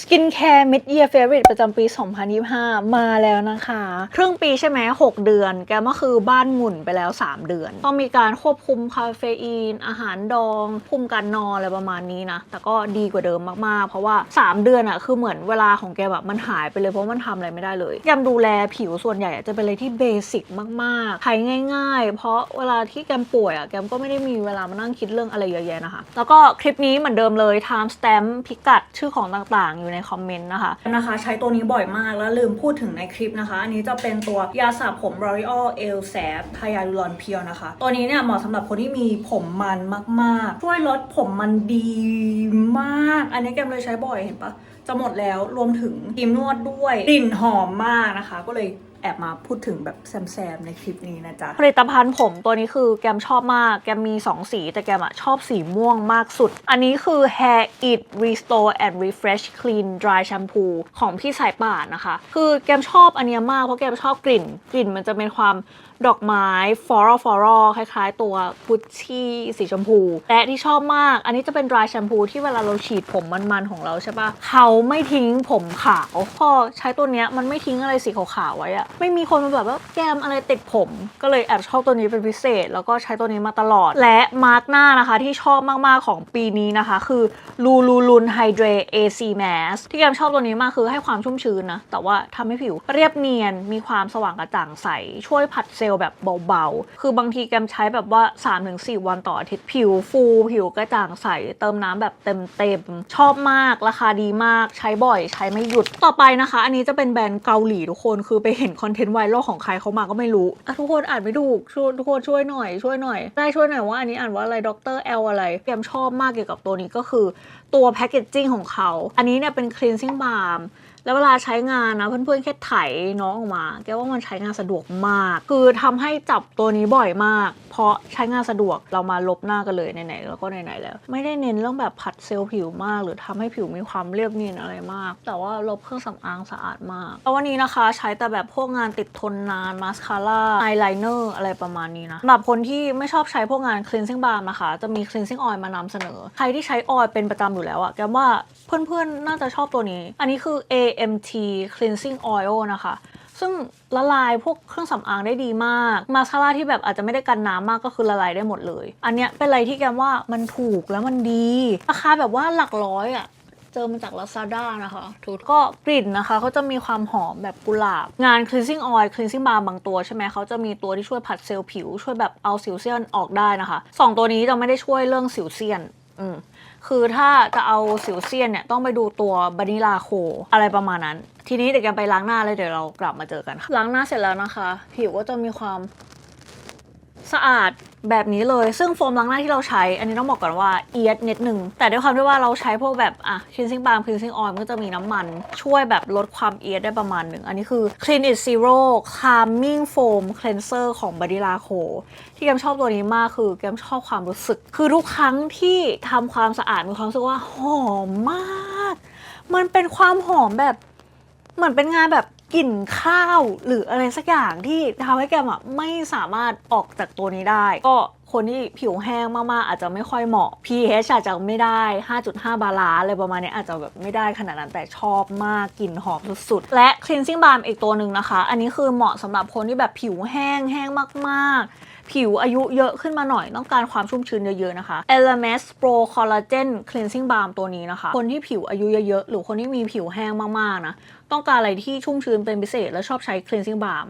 Skin Care Mid Year Favorite ประจำปี 2025 มาแล้วนะคะ ครึ่งปีใช่ไหม6เดือน แกก็คือบ้านหมุนไปแล้ว 3 เดือน ต้องมีการควบคุมคาเฟอีน อาหารดองคุมการนอนอะไรประมาณนี้นะ แต่ก็ดีกว่าเดิมมาก ๆ เพราะว่า 3 เดือนอะคือเหมือนเวลาของแกแบบมันหายไปเลย เพราะมันทำอะไรไม่ได้เลยแกมดูแลผิวส่วนใหญ่จะเป็นอะไรที่เบสิกมาก ๆ ใช้ง่าย ๆ เพราะเวลาที่แกมป่วยอะแกมก็ไม่ได้มีเวลามานั่งคิดเรื่องอะไรเยอะแยะนะคะ แล้วก็คลิปนี้เหมือนเดิมเลย time stamp พิกัดชื่อของต่างๆอยู่ในคอมเมนต์นะคะนะคะ ใช้ตัวนี้บ่อยมากแล้วลืมพูดถึงในคลิปนะคะ อันนี้จะเป็นตัวยาสระผม L'Oreal e l s a p ไฮยาลูรอนเพียวนะคะ ตัวนี้เนี่ยเหมาะสำหรับคนที่มีผมมันมากๆ ช่วยลดผมมันดีมาก อันนี้แกมเลยใช้บ่อยเห็นปะจะหมดแล้วรวมถึงครีมนวดด้วยกลิ่นหอมมากนะคะ ก็เลย แอบมาพูดถึงแบบแซมๆในคลิปนี้นะจ๊ะ ผลิตภัณฑ์ผมตัวนี้คือแกมชอบมาก แกมมี 2 สี แต่แกมอะชอบสีม่วงมากสุด อันนี้คือ Hair It Restore and Refresh Clean Dry Shampoo ของพี่สายป่านนะคะ คือแกมชอบอันเนี้ยมากเพราะแกมชอบกลิ่น กลิ่นมันจะเป็นความดอกไม้ floral floral คล้ายๆ ตัวกุชชี่สีชมพู และที่ชอบมาก อันนี้จะเป็น dry shampoo ที่เวลาเราฉีดผมมันๆของเราใช่ปะเขาไม่ทิ้งผมขาวพอใช้ตัวเนี้ยมันไม่ทิ้งอะไรสีขาวๆไว้อะไม่มีคนมาแบบว่าแกมอะไรติดผม ก็เลยแอบชอบตัวนี้เป็นพิเศษ แล้วก็ใช้ตัวนี้มาตลอด และมาร์กหน้านะคะที่ชอบมากๆของปีนี้นะคะ คือลูลูลุนไฮเดร AC Mask ที่แกมชอบตัวนี้มากคือให้ความชุ่มชื้นนะแต่ว่าทำให้ผิวเรียบเนียนมีความสว่างกระจ่างใสช่วยผัดเซลล์แบบเบาๆ คือบางทีแกมใช้แบบว่า 3-4 วันต่ออาทิตย์ผิวฟูผิวกระจ่างใส เติมน้ำแบบเต็มๆ ชอบมากราคาดีมากใช้บ่อยใช้ไม่หยุดต่อไปนะคะ อันนี้จะเป็นแบรนด์เกาหลีทุกคนคือไปเห็นคอนเทนต์ไวรัลของใครเขามาก็ไม่รู้อะทุกคนอ่านไม่ถูกช่วยทุกคนช่วยหน่อยช่วยหน่อย ได้ช่วยหน่อยว่าอันนี้อ่านว่าอะไรดรเอลอะไรแกมชอบมากเกี่ยวกับตัวนี้ก็คือตัวแพคเกจจิ้งของเขา อันนี้เนี่ยเป็น cleansing balm แล้วเวลาใช้งานนะเพื่อนๆแค่ไถน้องออกมา แกว่ามันใช้งานสะดวกมาก คือทำให้จับตัวนี้บ่อยมาก เพราะใช้งานสะดวกเรามาลบหน้ากันเลยไหนๆแล้วก็ไหนๆแล้ว ไม่ได้เน้นเรื่องแบบผัดเซลล์ผิวมาก หรือทำให้ผิวมีความเรียบเนียนอะไรมาก แต่ว่าลบเครื่องสำอางสะอาดมากแล้ววันนี้นะคะใช้แต่แบบพวกงานติดทนนานมาสคาร่าไอไลเนอร์อะไรประมาณนี้นะสำหรับคนที่ไม่ชอบใช้พวกงาน cleansing balm นะคะ จะมี cleansing oil มานำเสนอ ใครที่ใช้ออยล์เป็นประจำอยู่แล้วอะแกว่าเพื่อนๆน่าจะชอบตัวนี้ อันนี้คือ A AMT cleansing oil นะคะ ซึ่งละลายพวกเครื่องสำอางได้ดีมาก มาสคาร่าที่แบบอาจจะไม่ได้กันน้ำมากก็คือละลายได้หมดเลย อันเนี้ยเป็นอะไรที่แกว่ามันถูกแล้วมันดี ราคาแบบว่าหลักร้อยอะเจอมาจาก Lazada นะคะถูกก็กลิ่นนะคะเขาจะมีความหอมแบบกุหลาบ งาน cleansing oil cleansing balm บางตัวใช่ไหมเขาจะมีตัวที่ช่วยผัดเซลล์ผิว ช่วยแบบเอาสิวเซียนออกได้นะคะสองตัวนี้จะไม่ได้ช่วยเรื่องสิวเซียน อืม คือถ้าจะเอาสิวเซียนเนี่ยต้องไปดูตัวบานิลาโคอะไรประมาณนั้น ทีนี้เดี๋ยวแกันไปล้างหน้าเลยเดี๋ยวเรากลับมาเจอกันค่ะล้างหน้าเสร็จแล้วนะคะ ผิวก็จะมีความ สะอาดแบบนี้เลย ซึ่งโฟมล้างหน้าที่เราใช้ อันนี้ต้องบอกก่อนว่าเอียดนิดหนึ่ง แต่ด้วยความที่ว่าเราใช้พวกแบบอะ cleansing balm cleansing oil มันก็จะมีน้ำมัน ช่วยแบบลดความเอียดได้ประมาณหนึ่ง อันนี้คือ clean it zero calming foam cleanser ของ b a d i l a c o ที่แกมชอบตัวนี้มากคือแกมชอบความรู้สึก คือทุกครั้งที่ทำความสะอาดมีความรู้สึกว่าหอมมาก มันเป็นความหอมแบบเหมือนเป็นงานแบบ กลิ่นข้าวหรืออะไรสักอย่างที่ทำให้แกมอะไม่สามารถออกจากตัวนี้ได้ ก็ คนที่ผิวแห้งมากๆ อาจจะไม่ค่อยเหมาะ pH อาจจะไม่ได้ 5.5 บาลานซ์อะไรประมาณนี้อาจจะแบบไม่ได้ขนาดนั้นแต่ชอบมากกลิ่นหอมสุดๆ และ cleansing balm อีกตัวหนึ่งนะคะ อันนี้คือเหมาะสำหรับคนที่แบบผิวแห้งแห้งมากๆผิวอายุเยอะขึ้นมาหน่อยต้องการความชุ่มชื้นเยอะๆนะคะ Elemis Pro Collagen Cleansing Balm ตัวนี้นะคะ คนที่ผิวอายุเยอะๆ หรือคนที่มีผิวแห้งมากๆนะ ต้องการอะไรที่ชุ่มชื้นเป็นพิเศษ และชอบใช้ cleansing balm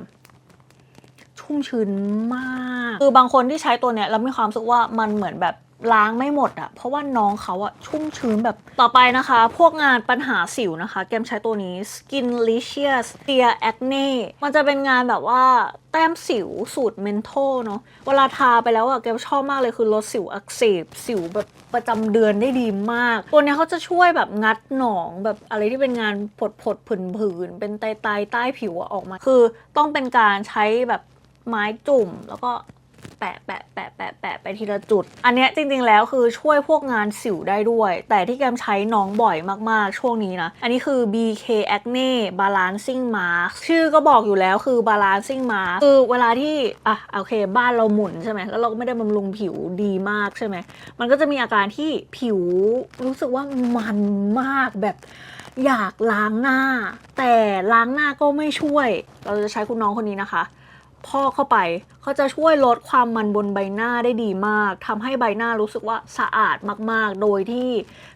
ชุ่มชื้นมาก คือบางคนที่ใช้ตัวเนี้ยแล้วมีความรู้สึกว่ามันเหมือนแบบล้างไม่หมดอะเพราะว่าน้องเขาอะชุ่มชื้นแบบต่อไปนะคะ พวกงานปัญหาสิวนะคะ แกมใช้ตัวนี้ Skinlicious Clear Acne มันจะเป็นงานแบบว่าแต้มสิวสูตรเมนโทเนาะเวลาทาไปแล้วอะแกมชอบมากเลยคือลดสิวอักเสบ สิวแบบประจำเดือนได้ดีมาก ตัวเนี้ยเขาจะช่วยแบบงัดหนองแบบอะไรที่เป็นงานผดผดๆผื่นเป็นไตไตใต้ผิวอะออกมา คือต้องเป็นการใช้แบบ ไม้จุ่มแล้วก็แปะแปะแปะแปะแปะไปทีละจุด อันเนี้ยจริงๆแล้วคือช่วยพวกงานสิวได้ด้วย แต่ที่แกมใช้น้องบ่อยมากๆ ช่วงนี้นะ อันนี้คือ BK Acne Balancing Mask ชื่อก็บอกอยู่แล้วคือ Balancing Mask คือเวลาที่ อะโอเค บ้านเราหมุนใช่ไหมแล้วเราก็ไม่ได้บำรุงผิวดีมากใช่ไหม มันก็จะมีอาการที่ผิวรู้สึกว่ามันมากแบบอยากล้างหน้า แต่ล้างหน้าก็ไม่ช่วย เราจะใช้คุณน้องคนนี้นะคะ พ่อเข้าไป เขาจะช่วยลดความมันบนใบหน้าได้ดีมากทำให้ใบหน้ารู้สึกว่าสะอาดมากๆ โดยที่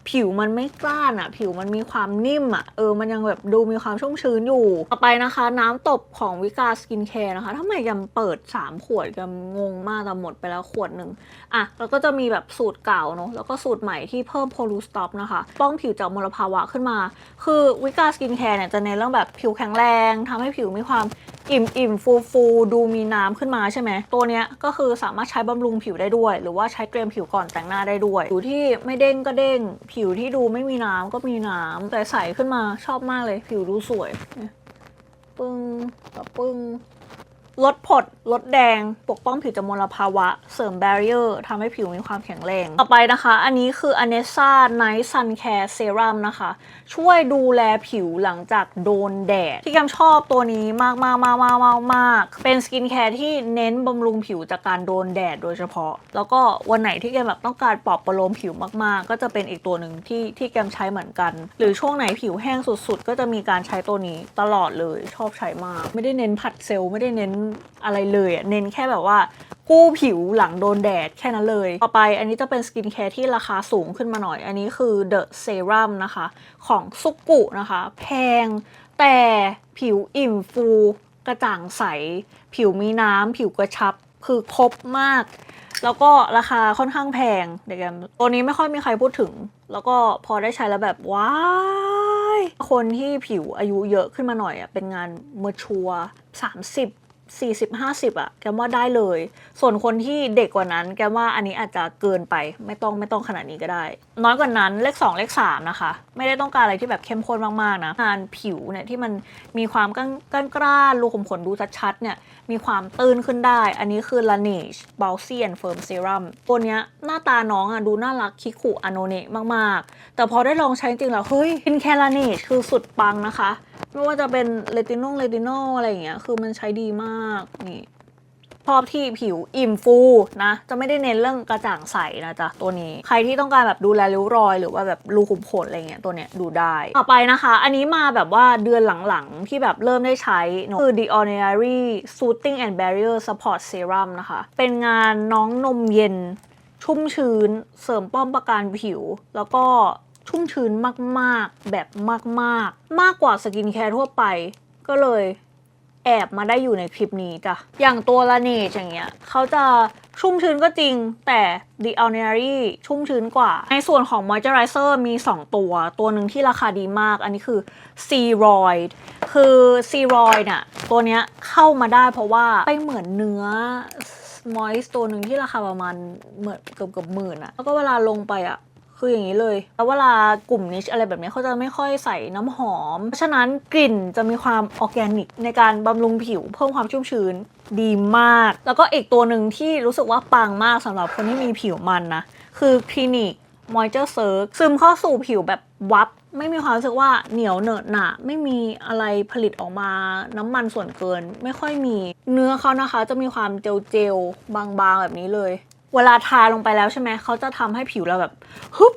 ผิวมันไม่กล้านอะผิวมันมีความนิ่มอะเออ มันยังแบบดูมีความชุ่มชื้นอยู่ ต่อไปนะคะ น้ำตบของวิกาสกินแคร์นะคะทำไมยังเปิด 3 ขวดยังงงมากแต่หมดไปแล้วขวดหนึ่งอะ แล้วก็จะมีแบบสูตรเก่าเนอะแล้วก็สูตรใหม่ที่เพิ่มโพลูสต็อปนะคะ ป้องผิวจากมลภาวะขึ้นมา คือวิกาสกินแคร์เนี่ยจะเน้นเรื่องแบบผิวแข็งแรงทำให้ผิวมีความอิ่มอิ่มฟูฟูดูมีน้ำขึ้นมาใช่ไหมตัวเนี้ยก็คือสามารถใช้บำรุงผิวได้ด้วย หรือว่าใช้เตรียมผิวก่อนแต่งหน้าได้ด้วย ผิวที่ไม่เด้งก็เด้ง ผิวที่ดูไม่มีน้ำก็มีน้ำแต่ใสขึ้นมาชอบมากเลย ผิวดูสวยเนี่ยปึ้งกับปึ้ง ลดผด ลดแดง ปกป้องผิวจากมลภาวะ เสริมแบรเ e อร์ทำให้ผิวมีความแข็งแรง ต่อไปนะคะ อันนี้คือ a n e s a Night Sun Care Serum นะคะ ช่วยดูแลผิวหลังจากโดนแดด ที่แกมชอบตัวนี้มากมากมากมากมากมากเป็นสกินแคร์ที่เน้นบำรุงผิวจากการโดนแดดโดยเฉพาะ แล้วก็วันไหนที่แกแบบต้องการปลอบประโลมผิวมากๆ ก็จะเป็นอีกตัวหนึ่งที่ที่แกมใช้เหมือนกัน หรือช่วงไหนผิวแห้งสุดๆ ก็จะมีการใช้ตัวนี้ตลอดเลยชอบใช้มาก ไม่ได้เน้นผัดเซลล์ไม่ได้เน้นอะไรเลยอะเน้นแค่แบบว่ากู้ผิวหลังโดนแดดแค่นั้นเลย ต่อไปอันนี้จะเป็นสกินแคร์ที่ราคาสูงขึ้นมาหน่อย อันนี้คือ The Serum นะคะ ของซุกุนะคะ แพง แต่ผิวอิ่มฟู กระจ่างใส ผิวมีน้ำ ผิวกระชับ คือครบมาก แล้วก็ราคาค่อนข้างแพง เดี๋ยวแกมตัวนี้ไม่ค่อยมีใครพูดถึง แล้วก็พอได้ใช้แล้วแบบว้ายคนที่ผิวอายุเยอะขึ้นมาหน่อยอะเป็นงานเมอร์ชัวสามสิบ 40 50อะแกว่าได้เลย ส่วนคนที่เด็กกว่านั้น แกว่าอันนี้อาจจะเกินไปไม่ต้องไม่ต้องขนาดนี้ก็ได้ น้อยกว่านั้นเลข 2 เลข 3 นะคะ ไม่ได้ต้องการอะไรที่แบบเข้มข้นมาก ๆ นะงานผิวเนี่ยที่มันมีความก้านก้านกร้านรูขุมขนดูชัดๆเนี่ยมีความตื้นขึ้นได้ อันนี้คือ Laneige Bouncy and Firm Serum ตัวเนี้ยหน้าตาน้องอะดูน่ารักคิคุอโนเนะมากๆ แต่พอได้ลองใช้จริงแล้วเฮ้ยกินแค Laneige คือสุดปังนะคะ ไม่ว่าจะเป็นเลตินงเลตินอลอะไรอย่างเงี้ย คือมันใช้ดีมากนี่ชอบที่ผิวอิ่มฟูนะ จะไม่ได้เน้นเรื่องกระจ่างใสนะจ๊ะตัวนี้ ใครที่ต้องการแบบดูแลริ้วรอย หรือว่าแบบรูขุมขนอะไรเงี้ยตัวเนี้ยดูได้ ต่อไปนะคะ อันนี้มาแบบว่าเดือนหลังๆ ที่แบบเริ่มได้ใช้เนะคือ The Ordinary Soothing and Barrier Support Serum นะคะ เป็นงานน้องนมเย็นชุ่มชื้น เสริมป้อมประการผิว แล้วก็ ชุ่มชื้นมากๆ แบบมากๆมากกว่าสกินแคร์ทั่วไป ก็เลยแอบมาได้อยู่ในคลิปนี้จ้ะ อย่างตัวลาเนจอย่างเงี้ยเขาจะชุ่มชื้นก็จริงแต่ The Ordinary ชุ่มชื้นกว่า ในส่วนของ Moisturizer มี 2 ตัว ตัวหนึ่งที่ราคาดีมาก อันนี้คือ c r o i d คือ c r o i d น่ะตัวเนี้ยเข้ามาได้เพราะว่าไปเหมือนเนื้อมอยส์ตัวหนึ่งที่ราคาประมาณเหมือนเกือบเกือบหมื่นอะแล้วก็เวลาลงไปอะ คืออย่างนี้เลย แล้วเวลากลุ่มนิชอะไรแบบนี้เขาจะไม่ค่อยใส่น้ำหอม เพราะฉะนั้นกลิ่นจะมีความออร์แกนิก ในการบำรุงผิวเพิ่มความชุ่มชื้นดีมาก แล้วก็อีกตัวหนึ่งที่รู้สึกว่าปังมากสำหรับคนที่มีผิวมันนะ คือคลินิก Moisture Surge ซึมเข้าสู่ผิวแบบวับ ไม่มีความรู้สึกว่าเหนียวเหนอะหนะไม่มีอะไรผลิตออกมาน้ำมันส่วนเกิน ไม่ค่อยมีเนื้อเขานะคะ จะมีความเจลเจลบางๆแบบนี้เลย เวลาทาลงไปแล้วใช่ไหมเขาจะทำให้ผิวเราแบบฮึบ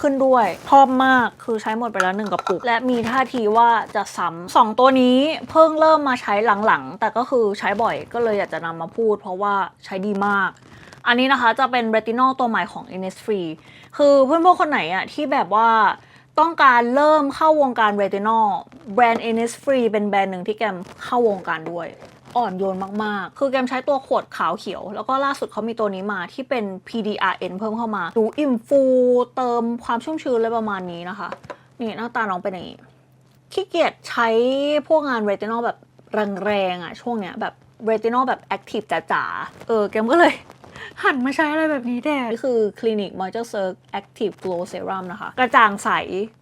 ขึ้นด้วยชอบมากคือใช้หมดไปแล้วหนึ่งกระปุก และมีท่าทีว่าจะซ้ำสองตัวนี้เพิ่งเริ่มมาใช้หลังๆ แต่ก็คือใช้บ่อยก็เลยอยากจะนำมาพูด เพราะว่าใช้ดีมาก อันนี้นะคะจะเป็น retinol ตัวใหม่ของ Innisfree คือเพื่อนพวกคนไหนอะที่แบบว่าต้องการเริ่มเข้าวงการ retinol แบรนด์ Innisfree เป็นแบรนด์หนึ่งที่แกมเข้าวงการด้วย อ่อนโยนมากๆ คือแกมใช้ตัวขวดขาวเขียว แล้วก็ล่าสุดเขามีตัวนี้มาที่เป็น PDRN เพิ่มเข้ามา ดูอิ่มฟูเติมความชุ่มชื้นอะไรประมาณนี้นะคะ นี่หน้าตาน้องเป็นอย่างนี้ขี้เกียจใช้พวกงานเรตินอลแบบแรงๆอะช่วงเนี้ยแบบเรตินอลแบบแอคทีฟจ๋าๆ เออแกมก็เลย หันมาใช้อะไรแบบนี้แดนี่คือคลินิก Moisture Surge Active Glow Serum นะคะ กระจ่างใส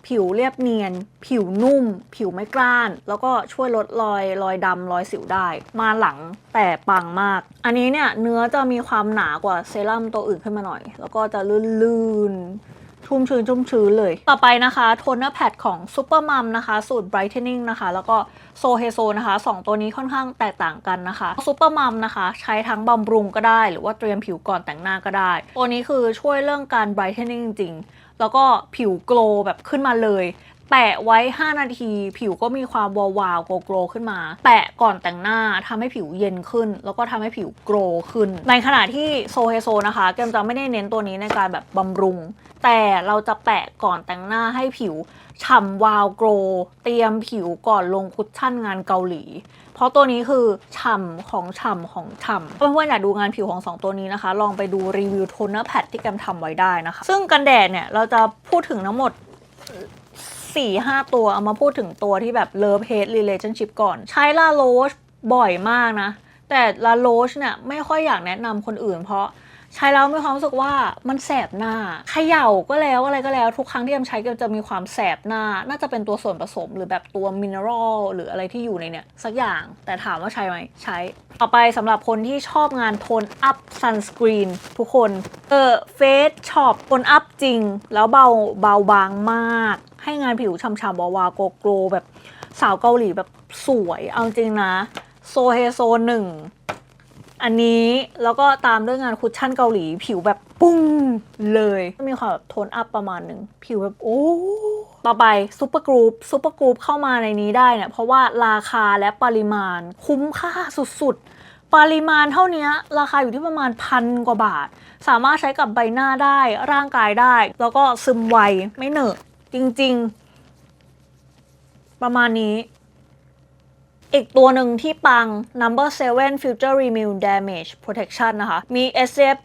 ผิวเรียบเนียน ผิวนุ่ม ผิวไม่กร้าน แล้วก็ช่วยลดรอย รอยดำรอยสิวได้ มาหลังแต่ปังมาก อันนี้เนี่ย เนื้อจะมีความหนากว่าเซรั่มตัวอื่นขึ้นมาหน่อย แล้วก็จะลื่นๆ ชุ่มชื้นชุ่มชื้นเลย ต่อไปนะคะโทนเนอร์แพดของซูเปอร์มัมนะคะ สูตร Brightening นะคะ แล้วก็โซเฮโซนะคะ 2 ตัวนี้ค่อนข้างแตกต่างกันนะคะซูเปอร์มัมนะคะ ใช้ทั้งบำรุงก็ได้ หรือว่าเตรียมผิวก่อนแต่งหน้าก็ได้ ตัวนี้คือช่วยเรื่องการ Brightening จริงๆแล้วก็ผิวโกลว์แบบขึ้นมาเลย แปะไว้ 5 นาที ผิวก็มีความวาวาวโกโกลขึ้นมา แปะก่อนแต่งหน้าทำให้ผิวเย็นขึ้น แล้วก็ทำให้ผิวโกลขึ้น ในขณะที่โซเฮโซนะคะแกมจะไม่ได้เน้นตัวนี้ในการแบบบำรุง แต่เราจะแปะก่อนแต่งหน้าให้ผิวฉ่ำวาวโกลเตรียมผิวก่อนลงคุชชั่นงานเกาหลี เพราะตัวนี้คือฉ่ำของฉ่ำของฉ่ำเพื่อนๆอยากดูงานผิวของ 2 ตัวนี้นะคะ ลองไปดูรีวิวโทนเนอร์แพดที่แกมทำไว้ได้นะคะ ซึ่งกันแดดเนี่ยเราจะพูดถึงทั้งหมด สี่ห้าตัวเอามาพูดถึงตัวที่แบบ love hate relationship ก่อน ใช้ลาโรชบ่อยมากนะ แต่ลาโรชเนี่ยไม่ค่อยอยากแนะนำคนอื่นเพราะ ใช้แล้วมีความรู้สึกว่ามันแสบหน้าเขย่าก็แล้วอะไรก็แล้วทุกครั้งที่เอ็มใช้ก็จะมีความแสบหน้า น่าจะเป็นตัวส่วนผสม หรือแบบตัวมินเนอรัลหรืออะไรที่อยู่ในเนี่ยสักอย่างแต่ถามว่าใช้ไหมใช้ ต่อไปสำหรับคนที่ชอบงานโทนอัพซันสกรีนทุกคน เออเฟสช็อปโทนอัพจริง แล้วเบาเบาบางมาก ให้งานผิวฉ่ำๆวาวๆโกโกลแบบสาวเกาหลีแบบสวยเอาจริงนะ โซเฮโซหนึ่ง อันนี้แล้วก็ตามด้วยงานคุชชั่นเกาหลีผิวแบบปุ้งเลยมีความแบบโทนอัพประมาณหนึ่งผิวแบบโอ้ต่อไปซูเปอร์กรุ๊ปซูเปอร์กรุ๊ปเข้ามาในนี้ได้เนี่ยเพราะว่าราคาและปริมาณคุ้มค่าสุดๆ ปริมาณเท่านี้ราคาอยู่ที่ประมาณพันกว่าบาท สามารถใช้กับใบหน้าได้ร่างกายได้ แล้วก็ซึมไวไม่เหนอะจริงๆ ประมาณนี้ อีกตัวหนึ่งที่ปัง number 7 future renew damage protection นะคะ มี SF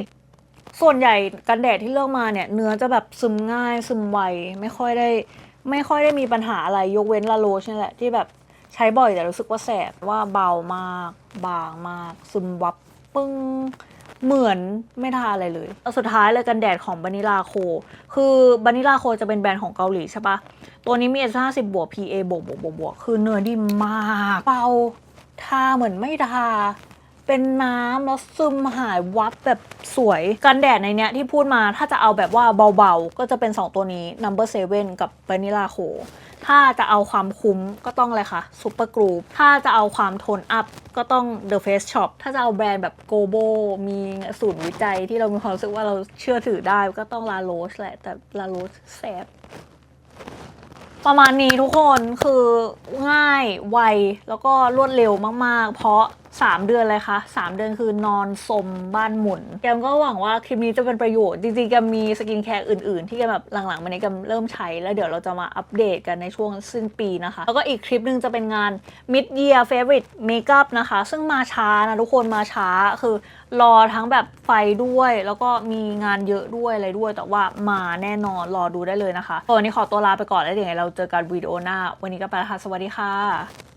50ส่วนใหญ่กันแดดที่เลือกมาเนี่ยเนื้อจะแบบซึมง่ายซึมไวไม่ค่อยได้ ไม่ค่อยได้มีปัญหาอะไรยกเว้นลาโรชนี่แหละที่แบบใช้บ่อยแต่รู้สึกว่าแสบว่าเบามากบางมาก ซึมวับปึ้งเหมือนไม่ทาอะไรเลย สุดท้ายเลยกันแดดของบานิลาโค คือบานิลาโคจะเป็นแบรนด์ของเกาหลีใช่ปะ ตัวนี้มี S50 บบวก PA บวกบวกบวกบวกคือเนื้อดีมากเบาทาเหมือนไม่ทาเป็นน้ำแล้วซึมหายวับแบบสวย กันแดดในเนี้ยที่พูดมาถ้าจะเอาแบบว่าเบาๆ ก็จะเป็น 2 ตัวนี้ Number 7กับ Vanilla Co ถ้าจะเอาความคุ้มก็ต้องอะไรคะ Super Group ถ้าจะเอาความโทนอัพก็ต้อง The Face Shop ถ้าจะเอาแบรนด์แบบ Gobo มีศูนย์วิจัยที่เรามีความรู้สึกว่าเราเชื่อถือได้ก็ต้อง La Roche แหละ แต่ La Roche แสบ ประมาณนี้ทุกคนคือง่ายไวแล้วก็รวดเร็วมาก ๆ เพราะ 3 เดือนเลยค่ะ3เดือนคือนอนสมบ้านหมุน แกมก็หวังว่าคลิปนี้จะเป็นประโยชน์ จริงๆแกมมีสกินแคร์อื่นๆ ที่แกแบบหลังๆมานี้แกมเริ่มใช้ แล้วเดี๋ยวเราจะมาอัปเดตกันในช่วงสิ้นปีนะคะ แล้วก็อีกคลิปหนึ่งจะเป็นงาน mid year favorite makeup นะคะ ซึ่งมาช้านะทุกคนมาช้าคือรอทั้งแบบไฟด้วย แล้วก็มีงานเยอะด้วยอะไรด้วย แต่ว่ามาแน่นอนรอดูได้เลยนะคะวันนี้ขอตัวลาไปก่อนแล้วเดี๋ยวเราเจอกันวิดีโอหน้า วันนี้ก็ไปแล้วค่ะสวัสดีค่ะ